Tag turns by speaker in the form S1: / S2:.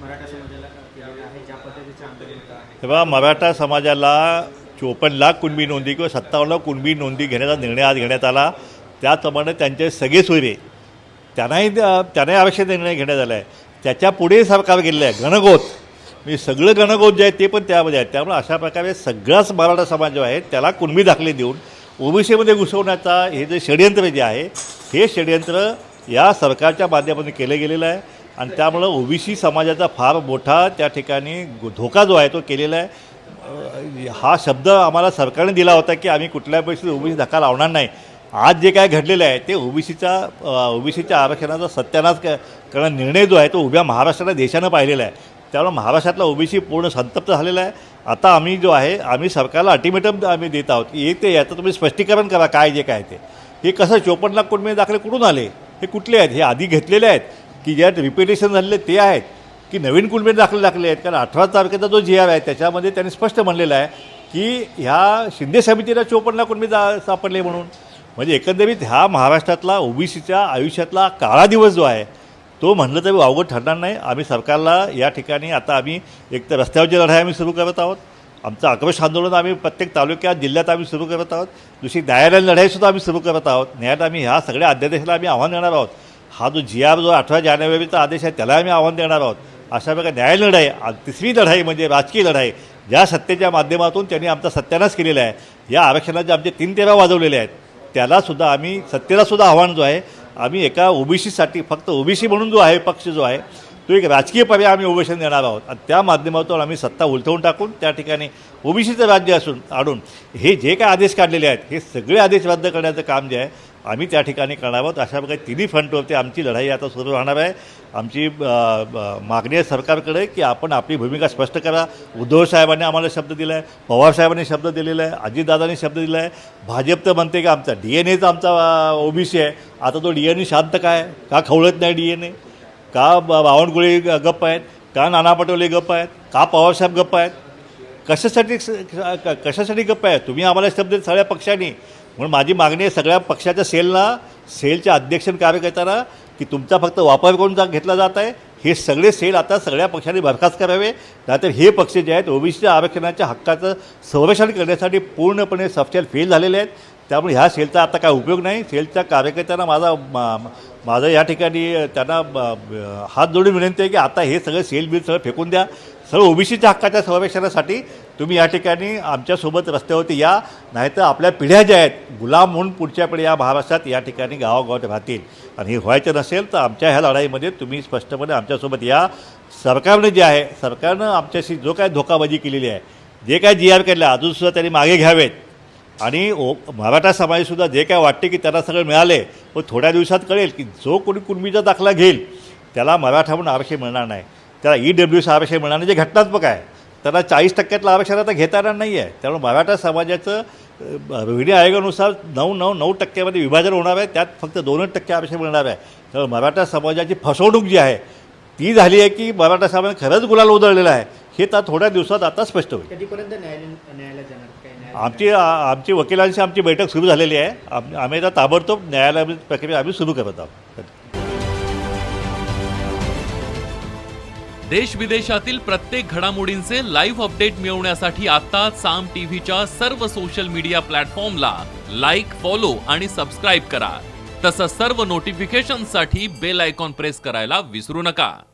S1: मराठा समाजाला केलेलं आहे ज्या पद्धतीचं आंदोलन आहे.
S2: तेव्हा मराठा समाजाला चोपन्न लाख कुणबी नोंदी किंवा सत्तावन्न लाख कुणबी नोंदी घेण्याचा निर्णय आज घेण्यात आला. त्याचप्रमाणे त्यांचे सगळे सोयरे त्यांनाही त्यांनाही आवश्यक निर्णय घेण्यात आला आहे त्याच्या पुढे सरकार गेलेलं आहे. गणगोत म्हणजे सगळं गणगोत जे आहे ते पण त्यामध्ये आहे. त्यामुळे अशा प्रकारे सगळाच मराठा समाज जो आहे त्याला कुणबी दाखले देऊन ओबीसीमध्ये घुसवण्याचा हे जे षडयंत्र जे आहे हे षडयंत्र या सरकारच्या माध्यमातून केलं गेलेलं आहे. आणि त्यामुळं ओबीसी समाजाचा फार मोठा त्या ठिकाणी धोका जो आहे तो केलेला आहे. हा शब्द आम्हाला सरकारने दिला होता की आम्ही कुठल्याही बी ओबीसी धक्का लावणार नाही. आज जे काय घडलेलं आहे ते ओबीसीचा ओबीसीच्या आरक्षणाचा सत्यानाश करणं निर्णय जो आहे तो उभ्या महाराष्ट्राला देशानं पाहिलेला आहे. त्यामुळे महाराष्ट्रातला ओबीसी पूर्ण संतप्त झालेला आहे. आता आम्ही जो आहे आम्ही सरकारला अल्टिमेटम आम्ही देत आहोत. की एक ते याचं तुम्ही स्पष्टीकरण करा काय जे काय ते. हे कसं चोपन्न लाख कोटी दाखले कुठून आले? हे कुठले आहेत? हे आधी घेतलेले आहेत? की ज्यात रिपिटेशन झालेले ते आहेत की नवीन कुलबे दाखले दाखले आहेत कारण अठरा तारखेचा जो जी आर आहे त्याच्यामध्ये त्यांनी स्पष्ट म्हणलेलं आहे की ह्या शिंदे समितीला चोपन्न लाख कुणबी दा सापडले म्हणून. म्हणजे एकंदरीत ह्या महाराष्ट्रातला ओबीसीच्या आयुष्यातला काळा दिवस जो आहे तो म्हणलं तरी वावगं ठरणार नाही. आम्ही सरकारला या ठिकाणी आता आम्ही एक तर रस्त्यावरची लढाई आम्ही सुरू करत आहोत. आमचं आक्रोश आंदोलन आम्ही प्रत्येक तालुक्यात जिल्ह्यात आम्ही सुरू करत आहोत. दुसरी न्यायालयीन लढाईसुद्धा आम्ही सुरू करत आहोत. न्यायालयात आम्ही ह्या सगळ्या अध्यादेशाला आम्ही आव्हान देणार आहोत. हा जो जी आर जो अठरा जानेवारीचा आदेश आहे त्याला आम्ही आव्हान देणार आहोत. अशा प्रकारे न्याय लढाई आणि तिसरी लढाई म्हणजे राजकीय लढाई ज्या सत्तेच्या माध्यमातून त्यांनी आमचा सत्यानाश केलेला आहे या आरक्षणाचे आमचे तीन तेरा वाजवलेले आहेत. त्यालासुद्धा आम्ही सत्तेलासुद्धा आव्हान जो आहे आम्ही एका ओबीसीसाठी फक्त ओबीसी म्हणून जो आहे पक्ष जो आहे तो एक राजकीय पर्याय आम्ही ओबेशन देणार आहोत. आणि त्या माध्यमातून आम्ही सत्ता उलथवून टाकून त्या ठिकाणी ओबीसीचं राज्य असून आणून हे जे काय आदेश काढलेले आहेत हे सगळे आदेश रद्द करण्याचं काम जे आहे आम्ही त्या ठिकाणी करणार आहोत अशा प्रकारे तिन्ही फ्रंटवरती आमची लढाई आता सुरू राहणार आहे. आमची मागणी आहे सरकारकडे की आपण आपली भूमिका स्पष्ट करा. उद्धव साहेबांनी आम्हाला शब्द दिला आहे पवार साहेबांनी शब्द दिलेला आहे अजितदादांनी शब्द दिला आहे भाजप तर म्हणते की आमचा डी एन एचा आमचा ओबीसी आहे. आता तो डी एन ए शांत काय? का खवळत नाही डी एन ए का ब- बावनकुळे गप्प आहेत? का नाना पटोले गप्प आहेत? का पवारसाहेब गप्प आहेत? कशासाठी कशासाठी गप्प आहे तुम्ही आम्हाला शब्द सगळ्या पक्षांनी. म्हणून माझी मागणी आहे सगळ्या पक्षाच्या सेलला सेलच्या अध्यक्ष कार्यकर्त्यांना की तुमचा फक्त वापर करून जा घेतला जात आहे. हे सगळे सेल आता सगळ्या पक्षांनी बरखास्त करावे. नाहीतर हे पक्ष जे आहेत ओबीसीच्या आरक्षणाच्या हक्काचं संरक्षण करण्यासाठी पूर्णपणे सपशेल फेल झालेले आहेत. त्यामुळे ह्या सेलचा आता काय उपयोग नाही. सेलच्या कार्यकर्त्यांना माझा मा- माझं या ठिकाणी त्यांना ब- हात जोडून विनंती आहे की आता हे सगळं सेल बिल सगळं फेकून द्या. सर्व ओबीसीच्या हक्काच्या संरक्षणासाठी तुम्ही या ठिकाणी आमच्यासोबत रस्त्यावरती या. नाहीतर आपल्या पिढ्या ज्या आहेत गुलाम म्हणून पुढच्या पिढ्या या महाराष्ट्रात या ठिकाणी गावागावात राहतील. आणि हे व्हायचं नसेल तर आमच्या ह्या लढाईमध्ये तुम्ही स्पष्टपणे आमच्यासोबत या. सरकारनं जे आहे सरकारनं आमच्याशी जो काय धोकाबाजी केलेली आहे जे काय जी आर केलं अजूनसुद्धा त्यांनी मागे घ्यावेत. आणि ओ मराठा समाजसुद्धा जे काय वाटते की त्यांना सगळं मिळाले व थोड्या दिवसात कळेल की जो कोणी कुणबीचा दाखला घेईल त्याला मराठा म्हणून आरक्षण मिळणार नाही. त्याला ई डब्ल्यूचं आरक्षण मिळणार नाही. जे घटनात्मक आहे त्याला चाळीस टक्क्यातलं आरक्षण आता घेता येणार नाही आहे त्यामुळे मराठा समाजाचं रोहिणी आयोगानुसार नऊ नऊ नऊ टक्क्यामध्ये विभाजन होणार आहे. त्यात फक्त दोनच टक्के आरक्षण मिळणार आहे. त्यामुळे मराठा समाजाची फसवणूक जी आहे ती झाली आहे की मराठा समाज खरंच गुलाल उधळलेला आहे. हे तर थोड्या दिवसात आता स्पष्ट होईल.
S1: कधीपर्यंत न्यायालय न्यायालयात जाणार? काय न्यायालय
S2: आमची आमची वकिलांशी आमची बैठक सुरू झालेली आहे. आम- आम्ही आता ताबडतोब न्यायालय प्रक्रिया आम्ही सुरू करत आहोत.
S3: देश विदेशातील प्रत्येक घडामोडींचे लाईव्ह अपडेट मिळवण्यासाठी आता साम टीव्हीच्या सर्व सोशल मीडिया प्लॅटफॉर्मला लाईक फॉलो आणि सबस्क्राईब करा. तसंच सर्व नोटिफिकेशनसाठी बेल आयकॉन प्रेस करायला विसरू नका.